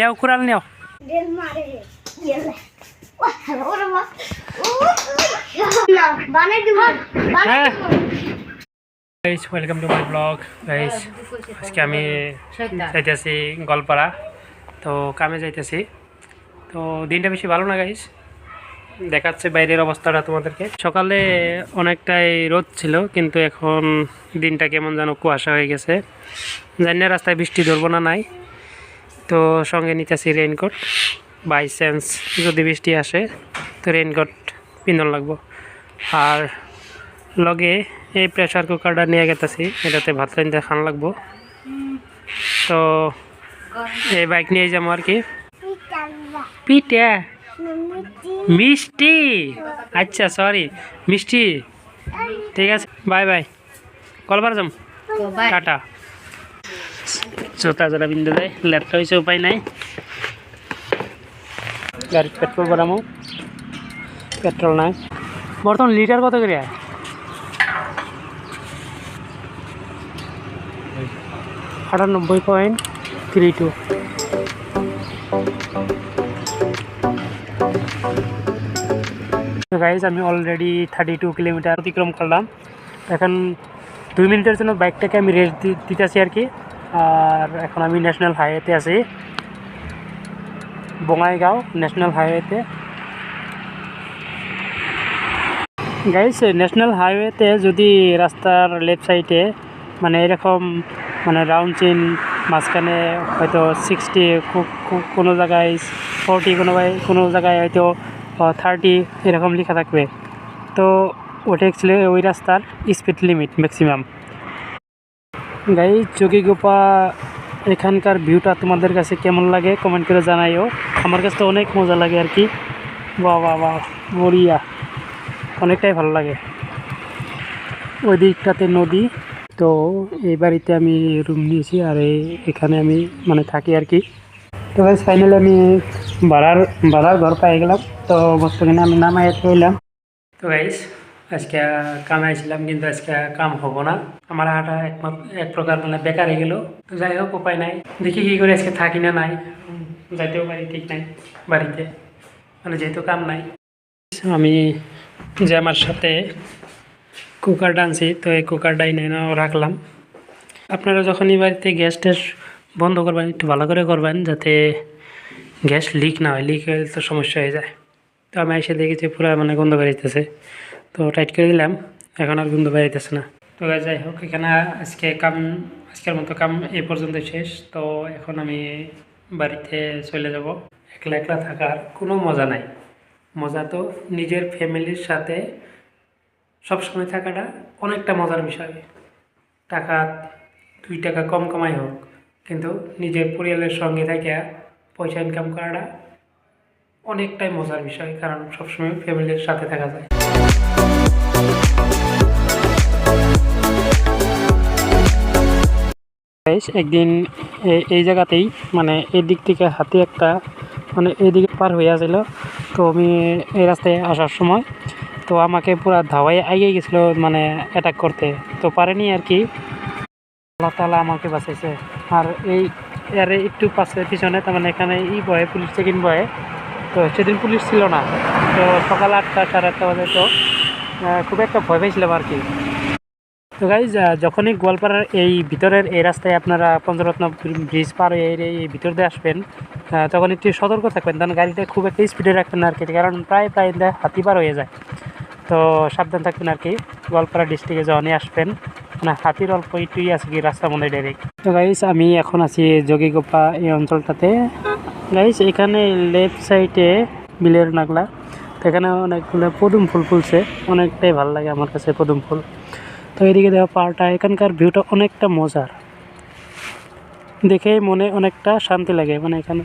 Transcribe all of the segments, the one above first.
নেও কুড়াল নেও। Welcome to my blog guys আজকে আমি যাইতেছি গলপাড়া তো কামে যাইতেছি তো দিনটা বেশি ভালো না গাইস দেখাচ্ছে বাইরের অবস্থাটা তোমাদেরকে। সকালে অনেকটাই রোদ ছিল কিন্তু এখন দিনটা কেমন যেন কুয়াশা হয়ে গেছে। জানি না রাস্তায় বৃষ্টি ধরবো না নাই। তো সঙ্গে নিতে নিতেছি রেইনকোট বাই চান্স যদি বৃষ্টি আসে তো রেইনকোট পিন্ধন লাগবো। আর লগে এই প্রেসার কুকারটা নিয়ে গেতেছি এটাতে ভাত রান্ধতে খান লাগবো। তো এই বাইক নিয়ে যাব আর কি। পিঠে? মিষ্টি? আচ্ছা সরি মিষ্টি। ঠিক আছে বাই বাই কলবার যাম। টাটা। জোতা জোড়া বিন্দু দেয় লেটটা হয়েছে উপায় নাই। গাড়ি পেট্রোল বাড়ামো পেট্রোল নাই। বর্তমান লিটার কত করে আটানব্বই পয়েন্ট থ্রি টু গাইজ আমি অলরেডি থার্টি টু কিলোমিটার অতিক্রম করলাম এখন দুই মিনিটের জন্য বাইকটাকে আমি রেস্ট দিতেছি আর কি। আর এখন আমি ন্যাশনাল হাইওয়েতে আছি। বঙাইগাঁও ন্যাশনাল হাইওয়েতে গাইস ন্যাশনাল হাইওয়েতে যদি রাস্তার লেফট সাইডে মানে এরকম মানে রাউন্ড চেন মাঝখানে হয়তো সিক্সটি কোনো জায়গায় ফোরটি কোনো কোনো জায়গায় হয়তো থার্টি এরকম লেখা থাকবে। তো ওটা অ্যাকচুয়ালি ওই রাস্তার speed limit maximum guy Jogighopa এখানকার ভিউটা তোমাদের কাছে কেমন লাগে কমেন্ট করে জানাইও। আমার কাছে তো অনেক মজা লাগে আর কি। বাহ বাহ বাহ, বড়িয়া। অনেকটাই ভালো লাগে। ওই দিকটাতে নদী। তো এই বাড়িতে আমি রুম নিয়েছি আর এখানে আমি মানে থাকি আর কি। তো ফাইনালি আমি ভাড়ার ভাড়ার ঘর পেয়ে গেলাম। তো বস্তুখানে আমি নামাই রইলাম তো গাইজ আজকে কামে আসছিলাম কিন্তু আজকে কাম হব না। আমার হাঁটা এক প্রকার মানে বেকার হয়ে গেল। তো যাই হোক, উপায় নাই। দেখি কী করে আজকে থাকি না নাই। যাইতেও পারি, ঠিক নাই বাড়িতে। মানে যেহেতু কাম নাই। আমি যে আমার সাথে কুকারটা আনছি তো এই কুকারটাই নেন রাখলাম। আপনারা যখনই বাড়িতে গ্যাস ট্যাস বন্ধ করবেন, একটু ভালো করে করবেন, যাতে গ্যাস লিক না হয়। লিক হলে তো সমস্যা হয়ে যায়। তো আমি এসে দেখেছি, পুরো মানে গন্ধ বেরিয়েছে তো টাইট করে দিলাম, এখন আর গন্ধ বেরিয়েছে না। তো যাই হোক, এখানে আজকে কাম, আজকের মতো কাম এই পর্যন্ত শেষ। তো এখন আমি বাড়িতে চলে যাব। একলা একলা থাকার কোনো মজা নাই। মজা তো নিজের ফ্যামিলির সাথে সবসময় থাকাটা অনেকটা মজার বিষয়। টাকা, দুই টাকা কম কামাই হোক, কিন্তু নিজের পরিবারের সঙ্গে থেকে পয়সা ইনকাম করাটা অনেকটাই মজার বিষয়, কারণ সবসময় ফ্যামিলির সাথে থাকা যায়। একদিন এই জায়গাতেই মানে এই দিক থেকে হাতি একটা মানে এইদিকে পার হয়ে আছিল তো আমি এই রাস্তায় আসার সময়, তো আমাকে পুরো ধাওয়াই আইয়ে গেছিল মানে অ্যাটাক করতে। তো পারেনি আর কি। আল্লাহ তালা আমাকে বাঁচাইছে। আর এই এর একটু পাশে, পিছনে, তার মানে এখানে ই বয়ে পুলিশ চেকিং বয়ে তো সেদিন পুলিশ ছিল না। তো সকাল আটটা, সাড়ে আটটা বাজে তো খুব একটা ভয় পেয়েছিলাম আর কি। তো গাইজ যখনই গোয়ালপাড়ার এই ভিতরের এই রাস্তায় আপনারা পঞ্চরত্ন ব্রিজ পার হয়ে এই ভিতর দিয়ে আসবেন তখন একটু সতর্ক থাকবেন, কারণ গাড়িটা খুব একটা স্পিডে রাখবেন আর কি, কারণ প্রায় প্রায় হাতি পার হয়ে যায়। তো সাবধান থাকবেন আর কি, গোয়ালপাড়া ডিস্ট্রিক্টে যখনই আসবেন মানে হাতির অল্প একটুই আছে কি রাস্তার মধ্যে ডাইরেক্ট তো গাইজ আমি এখন আছি যোগীগোপা এই অঞ্চলটাতে। গাইজ এখানে লেফট সাইডে বিলের নাগলা এখানে অনেকগুলো পদুম ফুল ফুলছে, অনেকটাই ভালো লাগে আমার কাছে পদুম ফুল। তো এদিকে দেওয়া পাহাড়টা এখানকার ভিউটা অনেকটা মজার। দেখেই মনে অনেকটা শান্তি লাগে মানে এখানে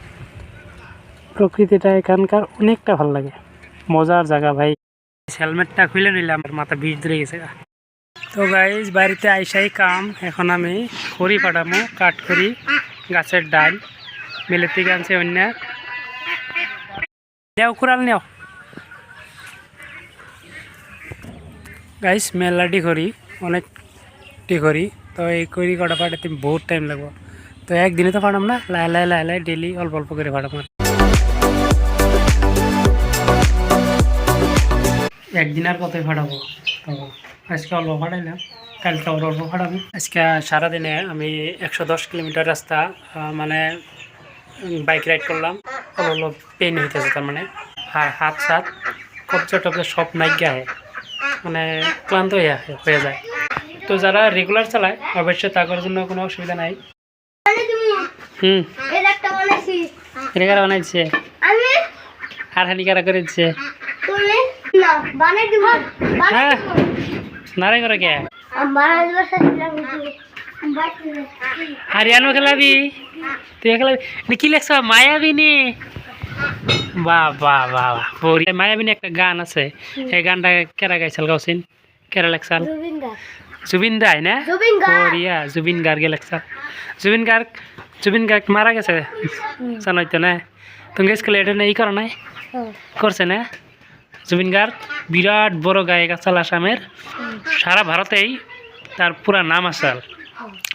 প্রকৃতিটা এখানকার অনেকটা ভালো লাগে। মজার জায়গা ভাই। হেলমেটটা খুলে নিলাম আমার মাথা বিষ ধরে গেছে। তো গাইজ বাড়িতে আইসাই কাম। এখন আমি খড়ি পাঠামো, কাঠ খড়ি, গাছের ডাল মিলের থেকে আনছে অন্য। নেও কুড়াল নেও গাইস মেলাডি করি অনেকটি করি। তো এই করি কটা পাঠাতে বহুত টাইম লাগবে। তো একদিনে তো ফাটাম না, লাই লাই লাই লাই ডেলি অল্প অল্প করে ফাটাম আর। একদিন আর কতই ফাটাবো তো আজকে অল্প ফাটাইলাম কালকে আবার অল্প ফাটাবো আজকে সারাদিনে আমি একশো দশ কিলোমিটার রাস্তা মানে বাইক রাইড করলাম। অল্প পেন হইতেছে তার মানে। আর হাত সাত কবজা টবজা সব নাইগা হয় মানে ক্লান্ত হয়ে যায়। তো যারা রেগুলার চালায়, অবশ্যই তাদের জন্য কোনো অসুবিধা নাই। হ্যাঁ। খেলাবি? তুই খেলাবি? কি মায়াবিনী? মায়াবিনী একটা গান আছে। এই গানটা কেরা গাইছিল গাউছিন কেরা লেখছাল জুবিন জুবিন দাই না? জুবিন বড়িয়া জুবিন গার্গে লেখছাল জুবিন গার্গ জুবিন গার্গ মারা গেছে? জানাইতো না? তুমি স্কুলে এটা নেই করো নাই করছে না? জুবিন গার্গ বিরাট বড় গায়ক আসাল আসামের সারা ভারতেই তার পুরা নাম আসাল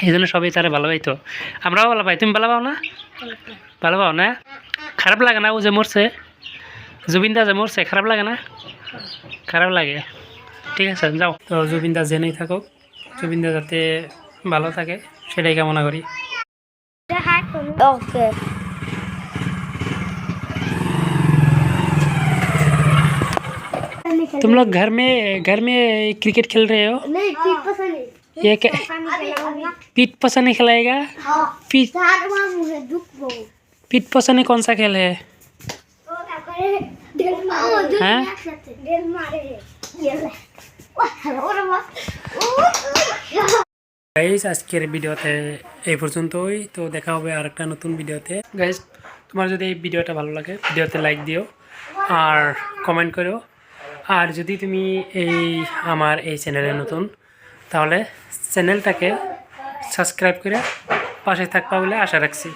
এই জন্য সবাই তারা ভালো পাইতো আমরাও ভালো পাই। তুমি ভালো পাও না? ভালো পাও না? খারাপ লাগে না ও যে মরছে? জুবিনদা যে মরছে খারাপ লাগে না? খারাপ লাগে। ঠিক আছে যাও। তো জুবিনদা জেনেই থাকুক। জুবিনদা যাতে ভালো থাকে সেটাই কামনা করি ওকে तुम लोग घर में घर में क्रिकेट खेल रहे हो नहीं ठीक पसंद नहीं ये क्या पीठ पसंद नहीं खिलाएगा हाँ पीठ चार मार मुझे दुख वो पीठ पसंद कौन सा खेल है হ্যাঁ গাইস আজকের ভিডিওতে এই পর্যন্তই। তো দেখা হবে আর একটা নতুন ভিডিওতে। গাইস তোমার যদি এই ভিডিওটা ভালো লাগে, ভিডিওতে লাইক দিও আর কমেন্ট করো। আর যদি তুমি এই আমার এই চ্যানেলে নতুন, তাহলে চ্যানেলটাকে সাবস্ক্রাইব করে পাশে থাকবা বলে আশা রাখছি।